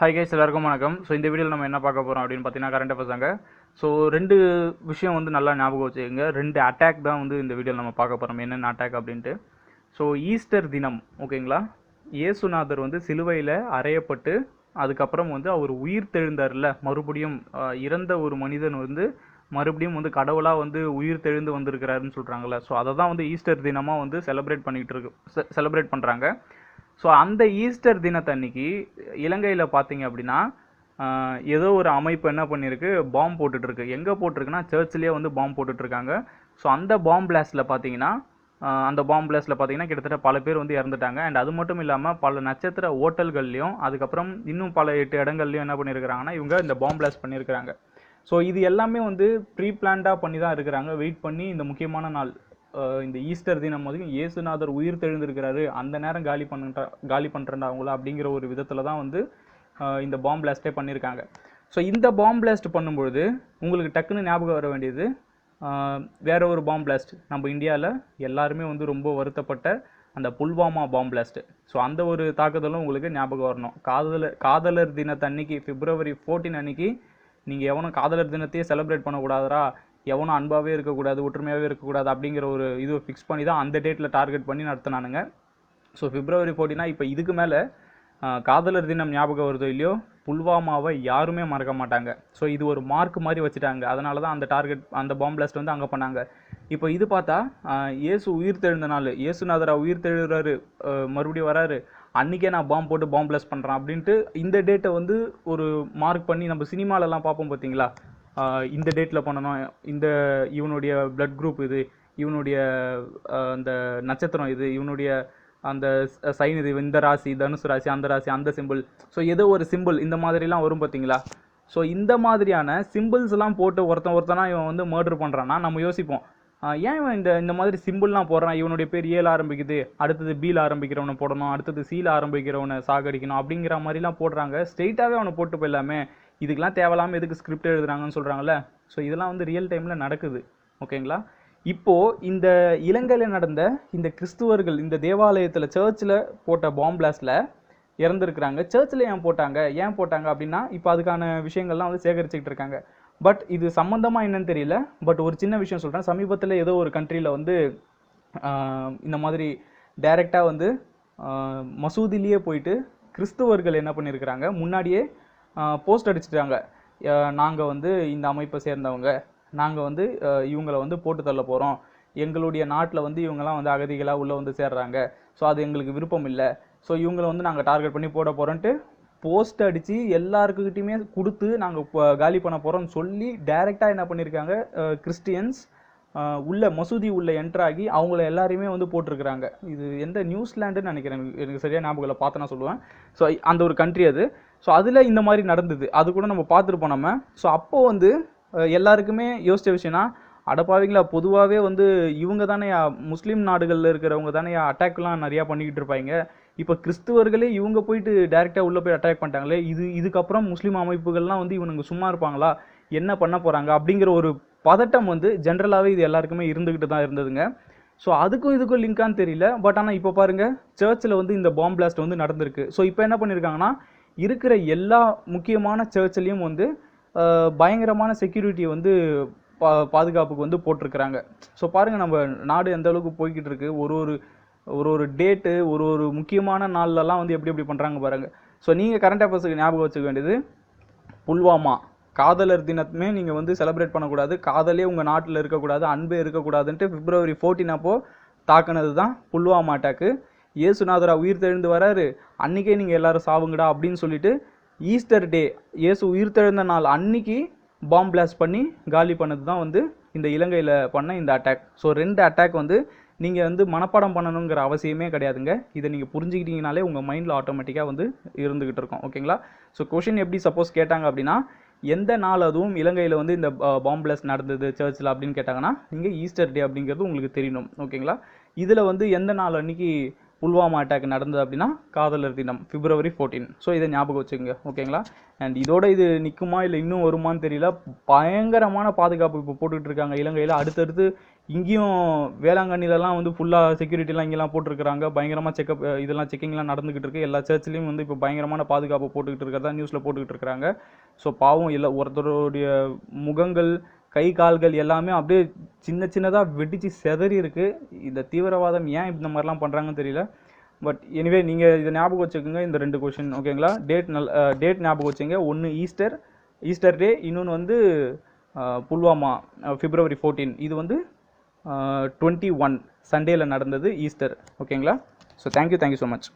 Hi guys எல்லாருக்கும் வணக்கம். So இந்த வீடியோவில் நம்ம என்ன பார்க்க போகிறோம் அப்படின்னு பார்த்தீங்கன்னா கரண்ட் அஃபேர்ஸாங்க ஸோ ரெண்டு விஷயம் வந்து நல்லா ஞாபகம் வச்சுக்கோங்க. ரெண்டு அட்டாக் தான் வந்து இந்த வீடியோவில் நம்ம பார்க்க போகிறோம் என்னென்ன அட்டாக் அப்படின்ட்டு. ஸோ ஈஸ்டர் தினம் ஓகேங்களா இயேசுநாதர் வந்து சிலுவையில் அறையப்பட்டு அதுக்கப்புறம் வந்து அவர் உயிர் தெழுந்தார்ல. மறுபடியும் இறந்த ஒரு மனிதன் வந்து மறுபடியும் வந்து கடவுளாக வந்து உயிர் தெழுந்து வந்திருக்கிறாருன்னு சொல்கிறாங்கல்ல ஸோ அதை தான் வந்து ஈஸ்டர் தினமாக வந்து செலிப்ரேட் பண்ணிகிட்டு இருக்கு செலிப்ரேட் பண்ணுறாங்க ஸோ அந்த ஈஸ்டர் தினத்தன்னைக்கு இலங்கையில் பார்த்தீங்க அப்படின்னா ஏதோ ஒரு அமைப்பு என்ன பண்ணியிருக்கு? பாம்பு போட்டுட்ருக்கு எங்கே போட்டிருக்குன்னா சர்ச்லேயே வந்து பாம்பு போட்டுட்ருக்காங்க ஸோ அந்த பாம்பு பிளாஸ்டில் பார்த்தீங்கன்னா அந்த பாம்பு பிளாஸ்டில் பார்த்தீங்கன்னா கிட்டத்தட்ட பல பேர் வந்து இறந்துட்டாங்க. அண்ட் அது மட்டும் இல்லாமல் பல நட்சத்திர ஓட்டல்கள்லையும் அதுக்கப்புறம் இன்னும் பல எட்டு இடங்கள்லையும் என்ன பண்ணியிருக்கிறாங்கன்னா இவங்க இந்த பாம்பு பிளாஸ்ட் பண்ணியிருக்கிறாங்க. ஸோ இது எல்லாமே வந்து ப்ரீ பிளான்டாக பண்ணி தான் இருக்கிறாங்க. வெயிட் பண்ணி இந்த முக்கியமான நாள் இந்த ஈஸ்டர் தினம் வரைக்கும் இயேசுநாதர் உயிர் தெழுந்திருக்கிறாரு. அந்த நேரம் காலி பண்ணுற காலி பண்ணுறா அவங்கள அப்படிங்கிற ஒரு விதத்தில் தான் வந்து இந்த பாம் பிளாஸ்டே பண்ணியிருக்காங்க ஸோ இந்த பாம் பிளாஸ்ட் பண்ணும்பொழுது உங்களுக்கு டக்குன்னு ஞாபகம் வர வேண்டியது வேற ஒரு பாம் பிளாஸ்ட். நம்ம இந்தியாவில் எல்லாருமே வந்து ரொம்ப வருத்தப்பட்ட அந்த புல்வாமா பாம் பிளாஸ்ட். ஸோ அந்த ஒரு தாக்குதலும் உங்களுக்கு ஞாபகம் வரணும். காதலர் காதலர் தினத்தன்னைக்கு பிப்ரவரி 14 அன்னைக்கு நீங்கள் எவனும் காதலர் தினத்தையே செலிப்ரேட் பண்ணக்கூடாதரா எவனும் அன்பாகவே இருக்கக்கூடாது ஒற்றுமையாகவே இருக்கக்கூடாது அப்படிங்கிற ஒரு இது ஃபிக்ஸ் பண்ணி தான் அந்த டேட்டில் டார்கெட் பண்ணி நடத்தினானுங்க. ஸோ பிப்ரவரி 14 இப்போ இதுக்கு மேலே காதலர் தினம் ஞாபகம் வருதோ இல்லையோ புல்வாமாவை யாருமே மறக்க மாட்டாங்க. ஸோ இது ஒரு மார்க் மாதிரி வச்சுட்டாங்க. அதனால தான் அந்த டார்கெட் அந்த பாம்பிளாஸ்ட் வந்து அங்கே பண்ணாங்க. இப்போ இது பார்த்தா இயேசு உயிர் தெழுந்த நாள். இயேசுநாதரா உயிர் தெழுறாரு மறுபடியும் வராரு. அன்றைக்கே நான் பாம்பு போட்டு பாம்பிளாஸ்ட் பண்ணுறேன் அப்படின்ட்டு இந்த டேட்டை வந்து ஒரு மார்க் பண்ணி நம்ம சினிமாலெல்லாம் பார்ப்போம் பார்த்தீங்களா? இந்த டேட்டில் பண்ணணும். இந்த இவனுடைய பிளட் குரூப் இது இவனுடைய அந்த நட்சத்திரம் இது இவனுடைய அந்த சைன் இது இந்த ராசி தனுசு ராசி அந்த ராசி அந்த சிம்பிள் ஸோ ஏதோ ஒரு சிம்பிள் இந்த மாதிரிலாம் வரும் பார்த்தீங்களா ஸோ இந்த மாதிரியான சிம்பிள்ஸ்லாம் போட்டு ஒருத்தன் ஒருத்தனா இவன் வந்து மர்டர் பண்ணுறான்னா நம்ம யோசிப்போம். ஏன் இவன் இந்த இந்த மாதிரி சிம்பிள்லாம் போடுறான்? இவனுடைய பேர் ஏல ஆரம்பிக்குது. அடுத்தது பீல ஆரம்பிக்கிறவனை போடணும். அடுத்தது சீல ஆரம்பிக்கிறவனை சாகடிக்கணும் அப்படிங்கிற மாதிரிலாம் போடுறாங்க. ஸ்ட்ரெயிட்டாகவே அவனை போட்டு போயிடலாமே. இதுக்கெலாம் தேவையில்லாமல் எதுக்கு ஸ்கிரிப்ட் எழுதுறாங்கன்னு சொல்கிறாங்கல்ல ஸோ இதெல்லாம் வந்து ரியல் டைமில் நடக்குது. ஓகேங்களா இப்போது இந்த இலங்கையில் நடந்த இந்த கிறிஸ்துவர்கள் இந்த தேவாலயத்தில் சர்ச்சில் போட்ட பாம்பு பிளாஸ்டில் இறந்துருக்குறாங்க. சர்ச்சில் ஏன் போட்டாங்க? ஏன் போட்டாங்க அப்படின்னா இப்போ அதுக்கான விஷயங்கள்லாம் வந்து சேகரிச்சுக்கிட்டு இருக்காங்க. பட் இது சம்மந்தமாக என்னன்னு தெரியல. பட் ஒரு சின்ன விஷயம் சொல்கிறேன் சமீபத்தில் ஏதோ ஒரு கண்ட்ரியில் வந்து இந்த மாதிரி டைரெக்டாக வந்து மசூதிலேயே போயிட்டு கிறிஸ்துவர்கள் என்ன பண்ணியிருக்கிறாங்க முன்னாடியே போஸ்ட் அடிச்சிட்டாங்க நாங்கள் வந்து இந்த அமைப்பை சேர்ந்தவங்க. நாங்கள் வந்து இவங்களை வந்து போட்டு தள்ள போகிறோம் எங்களுடைய நாட்டில் வந்து இவங்கெல்லாம் வந்து அகதிகளாக உள்ளே வந்து சேர்றாங்க. ஸோ அது எங்களுக்கு விருப்பம் இல்லை. ஸோ இவங்களை வந்து நாங்கள் டார்கெட் பண்ணி போட போகிறோன்ட்டு போஸ்ட் அடித்து எல்லாருக்கிட்டையுமே கொடுத்து நாங்கள் காலி பண்ண போகிறோம்னு சொல்லி டைரெக்டாக என்ன பண்ணியிருக்காங்க கிறிஸ்டியன்ஸ் உள்ள மசூதி உள்ள என்டர் ஆகி அவங்கள எல்லாரையுமே வந்து போட்டிருக்கிறாங்க. இது எந்த நியூசிலாண்டுன்னு நினைக்கிறேன். எனக்கு- சரியாக ஞாபகம் இல்லை. பார்த்து நான் சொல்லுவேன். ஸோ அந்த ஒரு கண்ட்ரி அது. ஸோ அதில் இந்த மாதிரி நடந்தது. அது கூட நம்ம பார்த்துருப்போம் நம்ம. ஸோ அப்போது வந்து எல்லாருக்குமே யோசித்த விஷயம்னா அடப்பாவீங்களா பொதுவாகவே வந்து இவங்க தானே முஸ்லீம் நாடுகளில் இருக்கிறவங்க தானே அட்டாக்லாம் நிறையா பண்ணிக்கிட்டு இருப்பாங்க. இப்போ கிறிஸ்துவர்களே இவங்க போயிட்டு டேரெக்டாக உள்ளே போய் அட்டாக் பண்ணிட்டாங்களே இது இதுக்கப்புறம் முஸ்லீம் அமைப்புகள்லாம் வந்து இவனுங்க சும்மா இருப்பாங்களா? என்ன பண்ண போகிறாங்க அப்படிங்கிற ஒரு பதட்டம் வந்து ஜென்ரலாகவே இது எல்லாருக்குமே இருந்துக்கிட்டு தான் இருந்ததுங்க. ஸோ அதுக்கும் இதுக்கும் லிங்கான்னு தெரியல. பட் ஆனால் இப்போ பாருங்க சர்ச்சில் வந்து இந்த பாம்பு பிளாஸ்ட் வந்து நடந்திருக்கு. ஸோ இப்போ என்ன பண்ணியிருக்காங்கன்னா இருக்கிற எல்லா முக்கியமான சர்ச்லேயும் வந்து பயங்கரமான செக்யூரிட்டியை வந்து பா பாதுகாப்புக்கு வந்து போட்டிருக்கிறாங்க. ஸோ பாருங்கள் நம்ம நாடு எந்த அளவுக்கு போய்கிட்டு இருக்கு. ஒரு ஒரு ஒரு ஒரு டேட்டு ஒரு ஒரு முக்கியமான நாள்லலாம் வந்து எப்படி எப்படி பண்ணுறாங்க பாருங்கள் ஸோ நீங்கள் கரண்ட் அஃபேர்ஸுக்கு ஞாபகம் வச்சுக்க வேண்டியது புல்வாமா காதலர் தினத்துமே நீங்கள் வந்து செலிப்ரேட் பண்ணக்கூடாது. காதலே உங்கள் நாட்டில் இருக்கக்கூடாது அன்பே இருக்கக்கூடாதுன்ட்டு பிப்ரவரி ஃபோர்டீன் அப்போது தாக்குனது தான் புல்வாமா அட்டாக்கு இயேசுநாதரா உயிர் தெழுந்து வராரு. அன்னைக்கே நீங்கள் எல்லாரும் சாவுங்கடா அப்படின்னு சொல்லிட்டு ஈஸ்டர் டே இயேசு உயிர் தெழுந்த நாள் அன்னைக்கு பாம்பு பிளாஸ்ட் பண்ணி காலி பண்ணது தான் வந்து இந்த இலங்கையில் பண்ண இந்த அட்டாக் ஸோ ரெண்டு அட்டாக் வந்து நீங்கள் வந்து மனப்பாடம் பண்ணணுங்கிற அவசியமே கிடையாதுங்க. இதை நீங்கள் புரிஞ்சுக்கிட்டீங்கனாலே உங்கள் மைண்டில் ஆட்டோமேட்டிக்காக வந்து இருந்துகிட்டு இருக்கும். ஓகேங்களா ஸோ கொஷின் எப்படி சப்போஸ் கேட்டாங்க அப்படின்னா எந்த நாள் அதுவும் இலங்கையில் வந்து இந்த பாம்பு பிளாஸ்ட் நடந்தது சர்ச்சில் அப்படின்னு கேட்டாங்கன்னா நீங்கள் ஈஸ்டர் டே அப்படிங்கிறது உங்களுக்கு தெரியணும். ஓகேங்களா இதில் வந்து எந்த நாள் அன்னைக்கு புல்வாமா அட்டாக் நடந்தது அப்படின்னா காதலர் தினம் பிப்ரவரி ஃபோர்டீன் ஸோ இதை ஞாபகம் வச்சுக்கோங்க ஓகேங்களா அண்ட் இதோட இது நிற்குமா இல்லை இன்னும் வருமான்னு தெரியல. பயங்கரமான பாதுகாப்பு இப்போ போட்டுக்கிட்டு இருக்காங்க. இலங்கையில் அடுத்தடுத்து இங்கேயும் வேளாங்கண்ணிலலாம் வந்து ஃபுல்லாக செக்யூரிட்டிலாம் இங்கெல்லாம் போட்டிருக்கிறாங்க. பயங்கரமாக செக்அப் இதெல்லாம் செக்கிங்லாம் நடந்துக்கிட்டு இருக்குது எல்லா சர்ச்லேயும் வந்து இப்போ பயங்கரமான பாதுகாப்பு போட்டுக்கிட்டு இருக்கிறதா நியூஸில் போட்டுக்கிட்டு இருக்கிறாங்க. ஸோ பாவம் இல்லை ஒருத்தருடைய முகங்கள் கை கால்கள் எல்லாமே அப்படியே சின்ன சின்னதாக வெடித்து செதறி இருக்குது இந்த தீவிரவாதம் ஏன் இந்த மாதிரிலாம் பண்ணுறாங்கன்னு தெரியல. பட் எனிவே நீங்கள் இதை ஞாபகம் வச்சுக்கோங்க இந்த ரெண்டு கொஷின் ஓகேங்களா? டேட் நல் டேட் ஞாபகம் வச்சுங்க. ஒன்று ஈஸ்டர் ஈஸ்டர் டே இன்னொன்று வந்து புல்வாமா பிப்ரவரி ஃபோர்டீன் இது வந்து டுவெண்ட்டி ஒன் சண்டேயில் நடந்தது ஈஸ்டர் ஓகேங்களா? So thank you thank you so much